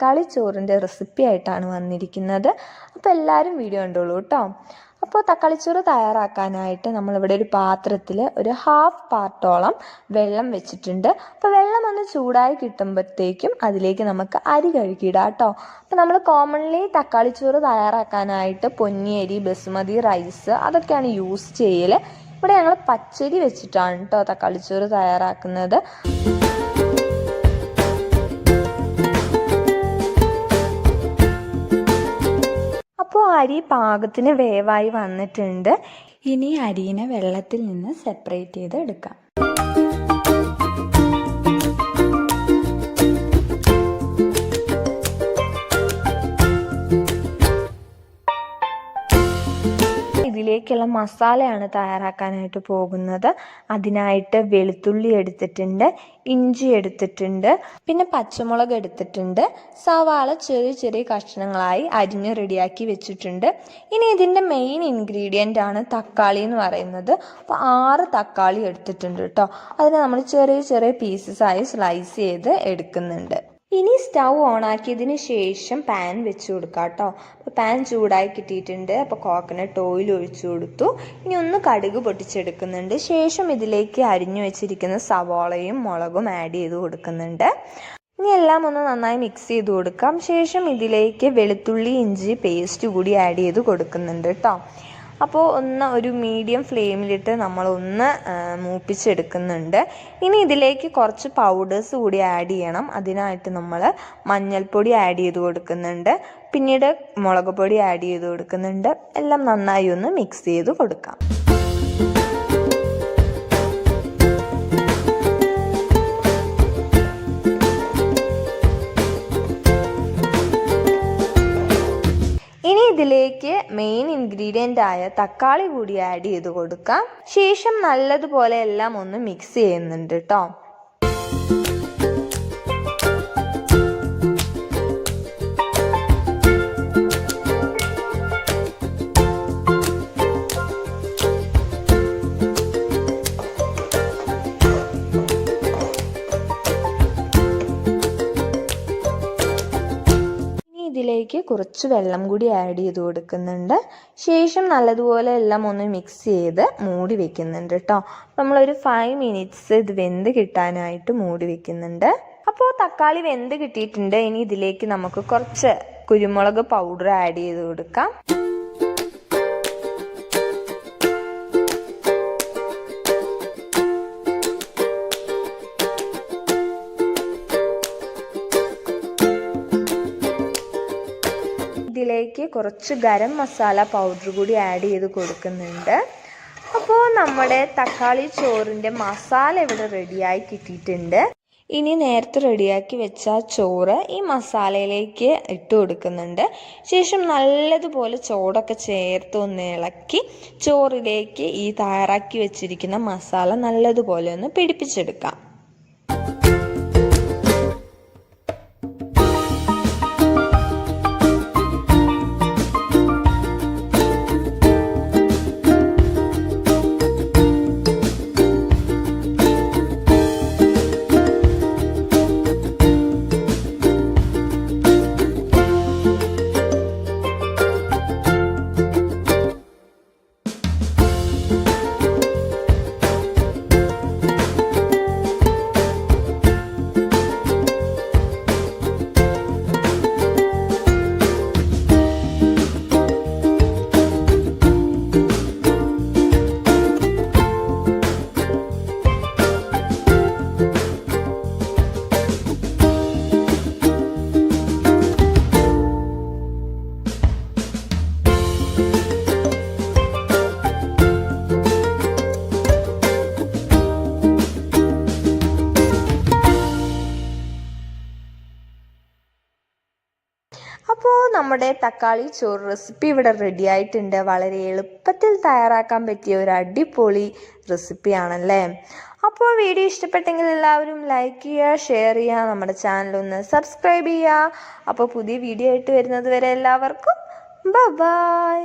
തക്കാളി ചോറിന്റെ റെസിപ്പി ആയിട്ടാണ് വന്നിരിക്കുന്നത്. അപ്പോൾ എല്ലാവരും വീഡിയോ കണ്ടോളൂ കേട്ടോ അപ്പോൾ തക്കാളിച്ചോറ് തയ്യാറാക്കാനായിട്ട് നമ്മളിവിടെ ഒരു പാത്രത്തിൽ ഒരു ഹാഫ് പാർട്ടോളം വെള്ളം വെച്ചിട്ടുണ്ട്. അപ്പോൾ വെള്ളം ഒന്ന് ചൂടായി കിട്ടുമ്പോഴത്തേക്കും അതിലേക്ക് നമുക്ക് അരി കഴുകിയിടാം കേട്ടോ അപ്പോൾ നമ്മൾ കോമൺലി തക്കാളിച്ചോറ് തയ്യാറാക്കാനായിട്ട് പൊന്നിയരി ബസുമതി റൈസ് അതൊക്കെയാണ് യൂസ് ചെയ്യൽ ഇവിടെ ഞങ്ങൾ പച്ചരി വെച്ചിട്ടാണ് കേട്ടോ തക്കാളിച്ചോറ് തയ്യാറാക്കുന്നത്. അരി പാകത്തിന് വേവായി വന്നിട്ടുണ്ട്. ഇനി അരിയിനെ വെള്ളത്തിൽ നിന്ന് സെപ്പറേറ്റ് ചെയ്ത് എടുക്കാം ഇതിലേക്കുള്ള മസാലയാണ് തയ്യാറാക്കാനായിട്ട് പോകുന്നത്. അതിനായിട്ട് വെളുത്തുള്ളി എടുത്തിട്ടുണ്ട് ഇഞ്ചി എടുത്തിട്ടുണ്ട് പിന്നെ പച്ചമുളക് എടുത്തിട്ടുണ്ട്. സവാള ചെറിയ ചെറിയ കഷ്ണങ്ങളായി അരിഞ്ഞ് റെഡിയാക്കി വെച്ചിട്ടുണ്ട്. ഇനി ഇതിന്റെ മെയിൻ ഇൻഗ്രീഡിയന്റ് ആണ് തക്കാളി എന്ന് പറയുന്നത്. അപ്പോൾ ആറ് തക്കാളി എടുത്തിട്ടുണ്ട് കേട്ടോ. അതിനെ നമ്മൾ ചെറിയ ചെറിയ പീസസ് ആയി സ്ലൈസ് ചെയ്ത് എടുക്കുന്നുണ്ട്. ഇനി സ്റ്റൗ ഓണാക്കിയതിന് ശേഷം പാൻ വെച്ച് കൊടുക്കാം കേട്ടോ അപ്പോൾ പാൻ ചൂടായി കിട്ടിയിട്ടുണ്ട്. അപ്പോൾ കോക്കനട്ട് ഓയിൽ ഒഴിച്ചു കൊടുത്തു. ഇനി ഒന്ന് കടുക് പൊട്ടിച്ചെടുക്കുന്നുണ്ട്. ശേഷം ഇതിലേക്ക് അരിഞ്ഞു വെച്ചിരിക്കുന്ന സവാളയും മുളകും ആഡ് ചെയ്ത് കൊടുക്കുന്നുണ്ട്. ഇനി എല്ലാം ഒന്ന് നന്നായി മിക്സ് ചെയ്ത് കൊടുക്കാം. ശേഷം ഇതിലേക്ക് വെളുത്തുള്ളി ഇഞ്ചി പേസ്റ്റ് കൂടി ആഡ് ചെയ്ത് കൊടുക്കുന്നുണ്ട് കേട്ടോ അപ്പോൾ ഒന്ന് ഒരു മീഡിയം ഫ്ലെയിമിലിട്ട് നമ്മളൊന്ന് മൂപ്പിച്ചെടുക്കുന്നുണ്ട്. ഇനി ഇതിലേക്ക് കുറച്ച് പൗഡേഴ്സ് കൂടി ആഡ് ചെയ്യണം. അതിനായിട്ട് നമ്മൾ മഞ്ഞൾപ്പൊടി ആഡ് ചെയ്ത് കൊടുക്കുന്നുണ്ട്. പിന്നീട് മുളക് പൊടി ആഡ് ചെയ്ത് കൊടുക്കുന്നുണ്ട്. എല്ലാം നന്നായി ഒന്ന് മിക്സ് ചെയ്ത് കൊടുക്കാം. ഇതിലേക്ക് മെയിൻ ഇൻഗ്രീഡിയന്റ് ആയ തക്കാളി കൂടി ആഡ് ചെയ്ത് കൊടുക്കാം. ശേഷം നല്ലതുപോലെ എല്ലാം ഒന്ന് മിക്സ് ചെയ്യുന്നുണ്ട് കേട്ടോ ഇതിലേക്ക് കുറച്ച് വെള്ളം കൂടി ആഡ് ചെയ്ത് കൊടുക്കുന്നുണ്ട്. ശേഷം നല്ലതുപോലെ എല്ലാം ഒന്ന് മിക്സ് ചെയ്ത് മൂടി വെക്കുന്നുണ്ട് കേട്ടോ നമ്മളൊരു ഫൈവ് മിനിറ്റ്സ് ഇത് വെന്ത് കിട്ടാനായിട്ട് മൂടി വെക്കുന്നുണ്ട്. അപ്പോൾ തക്കാളി വെന്ത് കിട്ടിയിട്ടുണ്ട്. ഇനി ഇതിലേക്ക് നമുക്ക് കുറച്ച് കുരുമുളക് പൗഡർ ആഡ് ചെയ്ത് കൊടുക്കാം. ഇതിലേക്ക് കുറച്ച് ഗരം മസാല പൗഡർ കൂടി ആഡ് ചെയ്ത് കൊടുക്കുന്നുണ്ട്. അപ്പോൾ നമ്മുടെ തക്കാളി ചോറിന്റെ മസാല ഇവിടെ റെഡിയായി കിട്ടിയിട്ടുണ്ട്. ഇനി നേരത്തെ റെഡിയാക്കി വെച്ച ചോറ് ഈ മസാലയിലേക്ക് ഇട്ട് കൊടുക്കുന്നുണ്ട്. ശേഷം നല്ലതുപോലെ ചോറൊക്കെ ചേർത്ത് ഒന്ന് ഇളക്കി ചോറിലേക്ക് ഈ തയ്യാറാക്കി വെച്ചിരിക്കുന്ന മസാല നല്ലതുപോലെ ഒന്ന് പിടിപ്പിച്ചെടുക്കാം. നമ്മുടെ തക്കാളി ചോറ് റെസിപ്പി ഇവിടെ റെഡി ആയിട്ടുണ്ട്. വളരെ എളുപ്പത്തിൽ തയ്യാറാക്കാൻ പറ്റിയ ഒരു അടിപൊളി റെസിപ്പിയാണല്ലേ അപ്പോൾ വീഡിയോ ഇഷ്ടപ്പെട്ടെങ്കിൽ എല്ലാവരും ലൈക്ക് ചെയ്യുക ഷെയർ ചെയ്യുക നമ്മുടെ ചാനൽ ഒന്ന് സബ്സ്ക്രൈബ് ചെയ്യുക. അപ്പോൾ പുതിയ വീഡിയോ ആയിട്ട് വരുന്നത് വരെ എല്ലാവർക്കും ബൈ